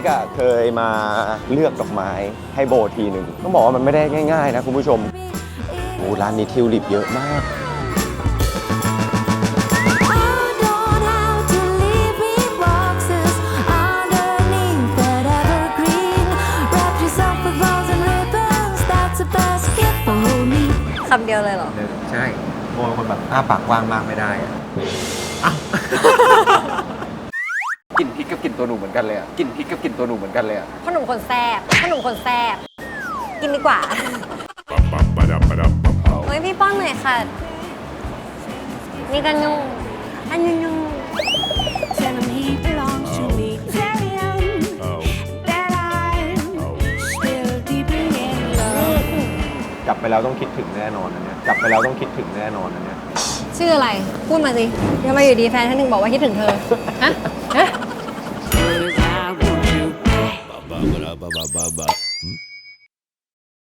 กอะเคยมาเลือกดอกไม้ให้โบทีหนึ่งต้องบอกว่ามันไม่ได้ง่ายๆนะคุณผู้ชมโอ้ร้านนี้ทิวลิปเยอะมาก don't have to leave me boxes underneath that evergreen. Wrap yourself with bows and ribbons. That's the best gift for me. คำเดียวเลยเหรอ ใช่โบเป็นคนแบบอ้าปากกว้างมากไม่ได้อะ กลิ่นพริกกับกลิ่นตัวหนูเหมือนกันเลยอะกลิ่นพริกกับกลิ่นตัวหนูเหมือนกันเลยอะขนมคนแซบขนมคนแซบกินดีกว่าเฮ้ยพี่ป้อนหน่อยค่ะ นี่กันยุงอันยุงยุง Tell him he belongs to me. Tell him that I'm still deeply in love. กลับไปแล้วต้องคิดถึงแน่นอนนะเนี่ยกลับไปแล้วต้องคิดถึงแน่นอนนะเนี่ยชื่ออะไร พูดมาสิทำไมอยู่ดีแฟนท่านหนึ่งบอกว่าคิดถึงเธอ ฮะ ba ba ba ba ba. Hmm?